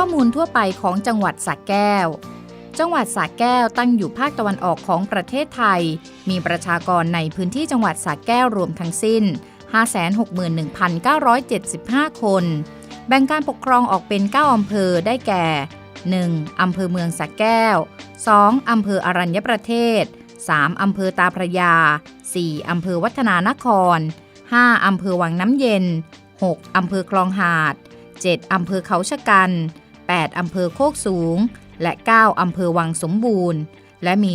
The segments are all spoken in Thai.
ข้อมูลทั่วไปของจังหวัดสระแก้ว จังหวัดสระแก้วตั้งอยู่ภาคตะวันออกของประเทศไทย มีประชากรในพื้นที่จังหวัดสระแก้วรวมทั้งสิ้น 561,975 คน แบ่งการปกครองออกเป็น 9 อำเภอได้แก่ 1. อำเภอเมืองสระแก้ว 2. อำเภออรัญญประเทศ 3. อำเภอตาพระยา 4. อำเภอวัฒนานคร 5. อำเภอวังน้ำเย็น 6. อำเภอคลองหาด 7. อำเภอเขาชะกัน 8. อำเภอโคกสูง และ 9. อำเภอวังสมบูรณ์ และมี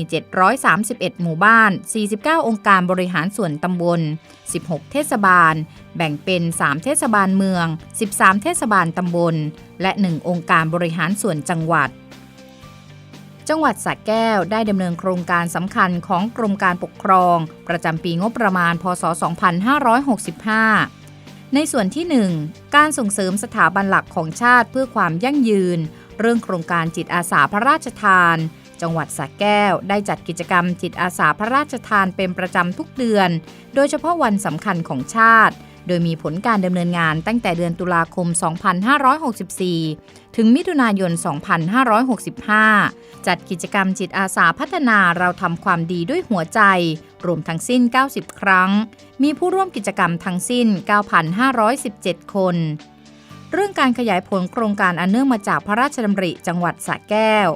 731 หมู่บ้าน 49 องค์การบริหารส่วนตำบล 16 เทศบาล แบ่งเป็น 3 เทศบาลเมือง 13 เทศบาลตำบล และ 1 องค์การบริหารส่วนจังหวัดจังหวัดสระแก้วได้ดำเนินโครงการสำคัญของกรมการปกครอง ประจำปีงบประมาณ พศ 2565 ในส่วนที่ 1 การส่งเสริมสถาบันหลักของชาติเพื่อความยั่งยืน เรื่องโครงการจิตอาสาพระราชทาน จังหวัดสระแก้ว ได้จัดกิจกรรมจิตอาสาพระราชทานเป็นประจำทุกเดือน โดยเฉพาะวันสำคัญของชาติ โดยมีผลการดำเนินงานตั้งแต่เดือนตุลาคม 2564 ถึงมิถุนายน 2565 จัดกิจกรรมจิตอาสาพัฒนาเราทำความดีด้วยหัวใจ รวมทั้งสิ้น 90 ครั้ง มีผู้ร่วมกิจกรรมทั้งสิ้น 9,517 คนเรื่องการขยายผลโครงการอันเนื่องมาจากพระราชดำริจังหวัดสระแก้ว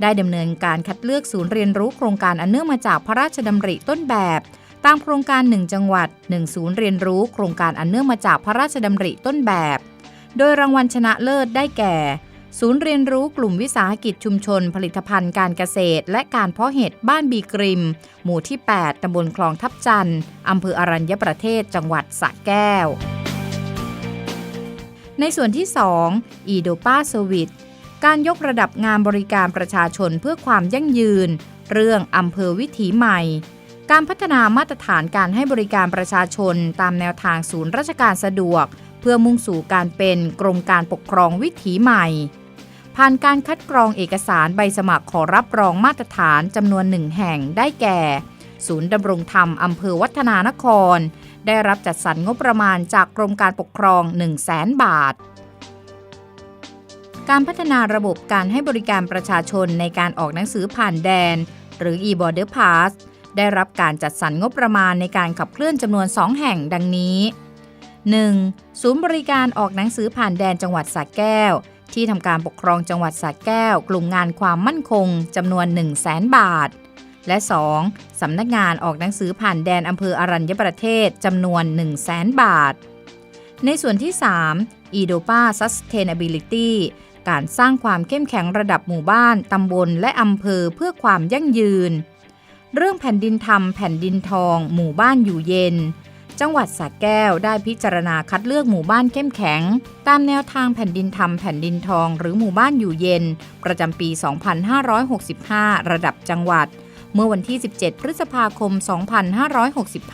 ได้ดำเนินการคัดเลือกศูนย์เรียนรู้โครงการอันเนื่องมาจากพระราชดำริต้นแบบ ตามโครงการ 1 จังหวัด 1 ศูนย์เรียนรู้โครงการอันเนื่องมาจากพระราชดำริต้นแบบ โดยรางวัลชนะเลิศได้แก่ ศูนย์เรียนรู้กลุ่มวิสาหกิจชุมชน ผลิตภัณฑ์การเกษตร และการเพาะเห็ดบ้านบีกริม หมู่ที่ 8 ตำบลคลองทับจันทร์อำเภออรัญญประเทศ จังหวัดสระแก้ว ในส่วนที่ 2 อีโดปาเซอร์วิสการยกระดับงานบริการประชาชนเพื่อความยั่งยืน เรื่องอำเภอวิถีใหม่ การพัฒนามาตรฐานการให้บริการประชาชน ตามแนวทางศูนย์ราชการสะดวก เพื่อมุ่งสู่การเป็นกรมการปกครองวิถีใหม่ ผ่านการคัดกรองเอกสารใบสมัครขอรับรองมาตรฐานจำนวนหนึ่งแห่งได้แก่ ศูนย์ดำรงธรรมอำเภอวัฒนานคร ได้รับจัดสรรงบประมาณจากกรมการปกครอง 1 0 0 0 0แสนบาทการพัฒนาระบบการให้บริการประชาชนในการออกหนังสือผ่านแดน หรือ e-border pass ได้รับการจัดสรรงบประมาณในการขับเคลื่อนจำนวน 2 แห่งดังนี้ 1. ศูนย์บริการออกหนังสือผ่านแดนจังหวัดสระแก้ว ที่ทำการปกครองจังหวัดสระแก้ว กลุ่มงานความมั่นคงจำนวน 1 0 0 0 0แสนบาท และ 2. สำนักงานออกหนังสือผ่านแดนอำเภออรัญญประเทศจำนวน 1 0 0 0 0แสนบาท ในส่วนที่ 3 EDOPA Sustainability การสร้างความเข้มแข็งระดับหมู่บ้าน ตำบล และอำเภอเพื่อความยั่งยืน เรื่องแผ่นดินธรรมแผ่นดินทอง หมู่บ้านอยู่เย็น จังหวัดสระแก้วได้พิจารณาคัดเลือกหมู่บ้านเข้มแข็ง ตามแนวทางแผ่นดินธรรมแผ่นดินทอง หรือหมู่บ้านอยู่เย็น ประจำปี 2565 ระดับจังหวัด เมื่อวันที่ 17 พฤษภาคม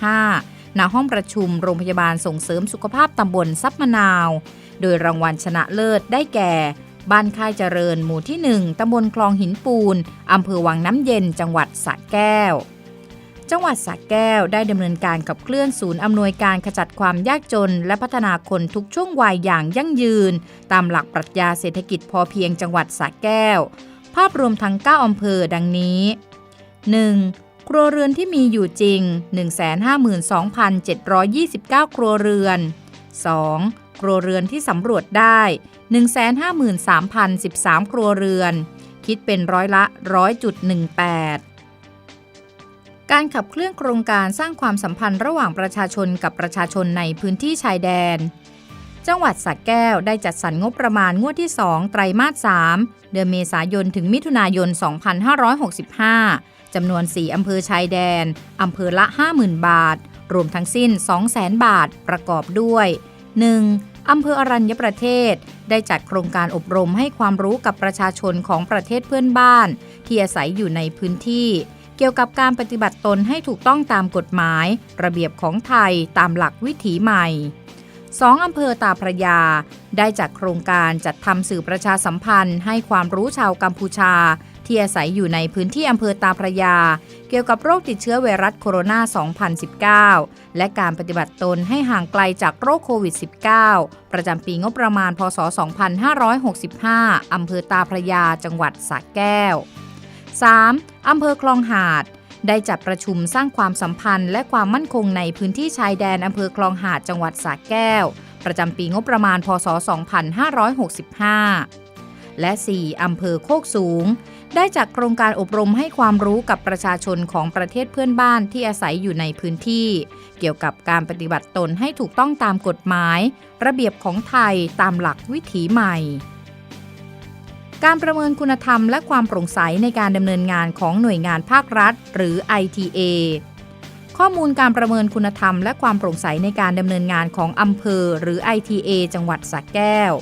2565 ณ ห้องประชุมโรงพยาบาลส่งเสริมสุขภาพตำบลซับมะนาว โดยรางวัลชนะเลิศได้แก่ บ้านค่ายเจริญหมู่ที่ 1 ตำบลคลองหินปูน อำเภอวังน้ำเย็น จังหวัดสระแก้ว จังหวัดสระแก้วได้ดำเนินการขับเคลื่อนศูนย์อำนวยการขจัดความยากจน และพัฒนาคนทุกช่วงวัยอย่างยั่งยืน ตามหลักปรัชญาเศรษฐกิจพอเพียงจังหวัดสระแก้ว ภาพรวมทั้ง 9อำเภอดังนี้ 1. ครัวเรือนที่มีอยู่จริง 152,729 ครัวเรือน 2. ครัวเรือนที่สำรวจได้ 153,013 ครัวเรือน คิดเป็นร้อยละ 100.18 การขับเคลื่อนโครงการสร้างความสัมพันธ์ระหว่างประชาชนกับประชาชนในพื้นที่ชายแดน จังหวัดสระแก้วได้จัดสรรงบประมาณงวดที่ 2 ไตรมาส 3 เดือนเมษายนถึงมิถุนายน 2565 จำนวน 4 อำเภอชายแดน อำเภอละ 50,000 บาทรวมทั้งสิ้น 200,000 บาท ประกอบด้วย 1. อำเภออรัญญประเทศ ได้จัดโครงการอบรมให้ความรู้กับประชาชนของประเทศเพื่อนบ้าน ที่อาศัยอยู่ในพื้นที่ เกี่ยวกับการปฏิบัติตนให้ถูกต้องตามกฎหมาย ระเบียบของไทยตามหลักวิถีใหม่ 2. อำเภอตาพระยา ได้จัดโครงการจัดทำสื่อประชาสัมพันธ์ ให้ความรู้ชาวกัมพูชา ที่อาศัยอยู่ในพื้นที่อำเภอตาพระยา เกี่ยวกับโรคติดเชื้อไวรัสโคโรนา 2019 และการปฏิบัติตนให้ห่างไกลจากโรคโควิด -19 ประจำปีงบประมาณ พศ 2565 อำเภอตาพระยา จังหวัดสระแก้ว 3. อำเภอคลองหาดได้จัดประชุมสร้างความสัมพันธ์ และความมั่นคงในพื้นที่ชายแดนอำเภอคลองหาดจังหวัดสระแก้ว ประจำปีงบประมาณ พศ 2565 และ 4. อำเภอโคกสูง ได้จัดโครงการอบรมให้ความรู้กับประชาชนของประเทศเพื่อนบ้านที่อาศัยอยู่ในพื้นที่ เกี่ยวกับการปฏิบัติตนให้ถูกต้องตามกฎหมาย ระเบียบของไทยตามหลักวิถีใหม่ การประเมินคุณธรรมและความโปร่งใสในการดำเนินงานของหน่วยงานภาครัฐ หรือ ITA ข้อมูลการประเมินคุณธรรมและความโปร่งใสในการดำเนินงานของอำเภอ หรือ ITA จังหวัดสระแก้ว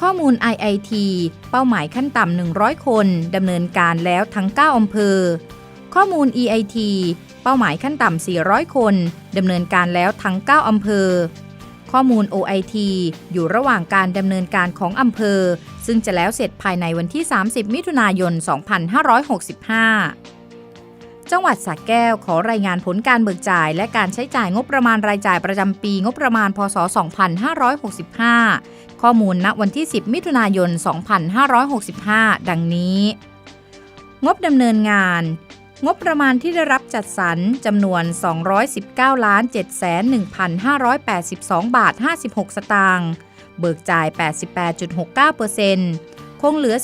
ข้อมูล IIT เป้าหมายขั้นต่ำ 100 คนดำเนินการแล้วทั้ง 9อำเภอ ข้อมูล EIT เป้าหมายขั้นต่ำ 400 คนดำเนินการแล้วทั้ง 9อำเภอ ข้อมูล OIT อยู่ระหว่างการดำเนินการของอำเภอ ซึ่งจะแล้วเสร็จภายในวันที่ 30 มิถุนายน 2565 จังหวัดสระแก้วขอรายงานผลการเบิกจ่าย และการใช้จ่ายงบประมาณรายจ่ายประจำปีงบประมาณ พศ 2565 ข้อมูลณวันที่ 10 มิถุนายน 2565 ดังนี้ งบดำเนินงาน งบประมาณที่ได้รับจัดสรรจำนวน 219ล้าน7,1582 บาท 56 สตางค์เบิกจ่าย 88.69%คงเหลือ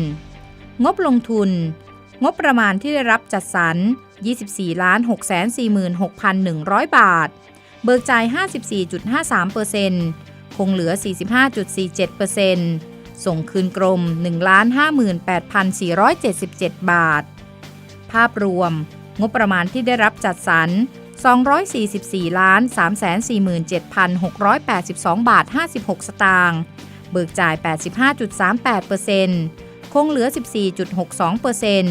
11.31%งบลงทุน งบประมาณที่ได้รับจัดสรร 24ล้าน646,100 บาท เบิกจ่าย 54.53%คงเหลือ 45.47%ส่งคืนกรม 1,58,477 บาท ภาพรวม งบประมาณที่ได้รับจัดสรร 244ล้าน347,682 บาท 56 สตางค์ เบิกจ่าย 85.38% คงเหลือ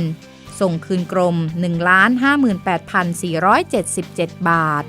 14.62%ส่งคืนกรม 1,58,477 บาท